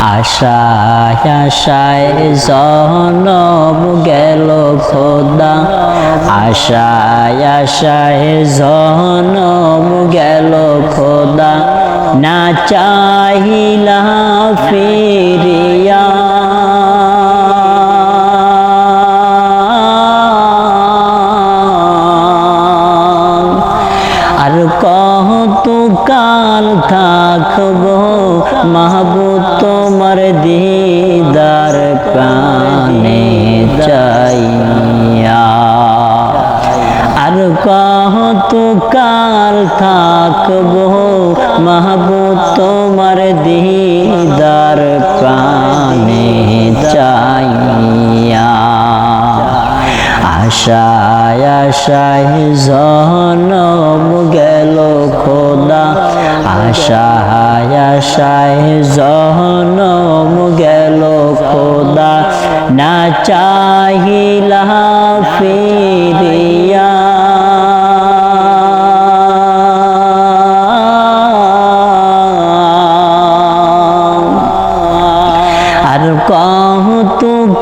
আশায় আশায় জনম গেল খোদা। আশায় আশায় জনম গেল খোদা। না চাহিলা ফিরিয়া। আর কত কাল থাকব মাহবুব তোমার দিদার প্রাণে চাইয়া। আর কত কাল থাকব মাহবুব তোমার দিদার প্রাণে চাইয়া। আশায় আশায় জনম গেল খোদা। আশায় আশায় জনম গেল খোদা। না চাহিলা ফিরিয়া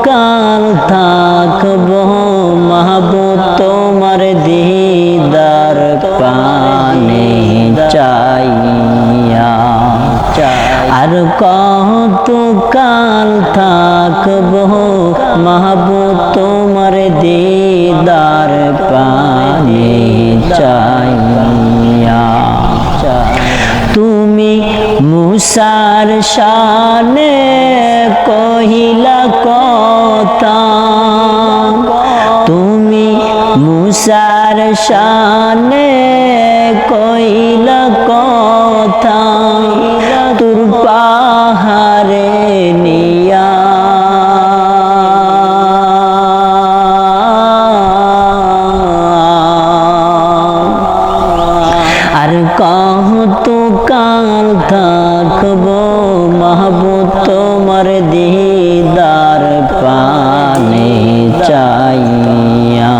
কাল থাকব মাহবুব তোমার দিদার পানে চাইয়া। আর কাল থাকব মাহবুব তোমার দিদার পানে চাইয়া। তুমি মুসার শানে কহিলা তুমি মুসার শানে কহিলা কথা। তোর পাহাড়ে নিয়া। আর কত কাল থাকব মাহবুব তোমার পানে চাইয়া।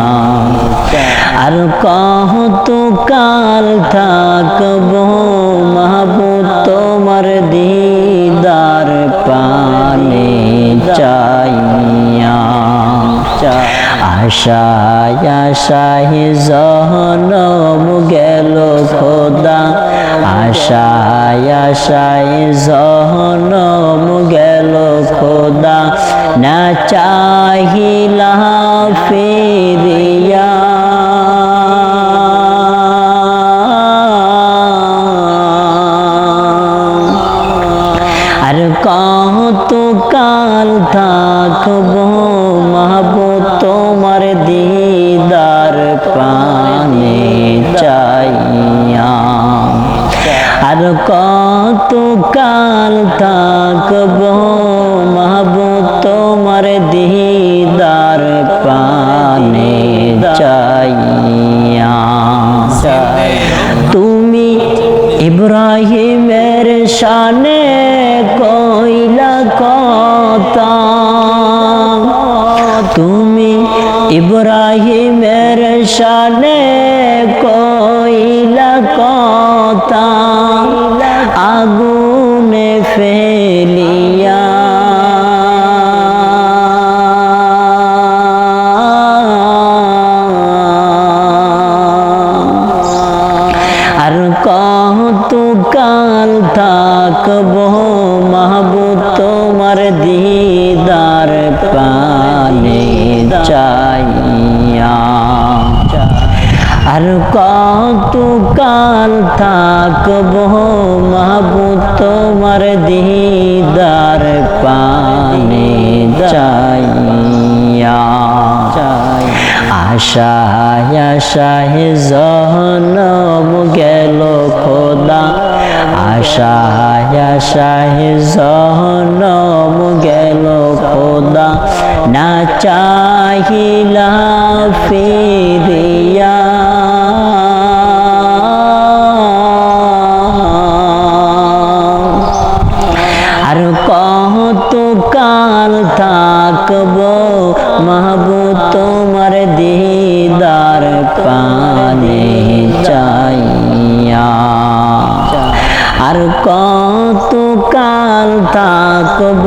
আর কত কাল থাকব মাহবুব তোমার দিদার পানে চাইয়া। আশায় আশায় জনম গেল খোদা। আশায় আশায় জনম কাল থাকব, মাহবুব তোমার দিদার পানে চাইয়া। তুমি ইব্রাহিমের শানে কইলা কথা, তুমি ইব্রাহিমের শানে কইলা কথা। আগুনে দিদার পানে চাইয়া। আর কত কাল থাকব মাহবুব তোমার দিদার পানে চাইয়া। আশায় আশায় জনম গেল খোদা। আশায় আশায় জনম চাহিলা ফিরিয়া। আর কত কাল থাকব মাহবুব তোমার দিদার পানে চাইয়া। আর কত কাল থাকব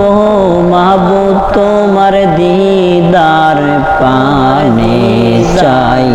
মাহবুব তোমার দিদার পানে চাই।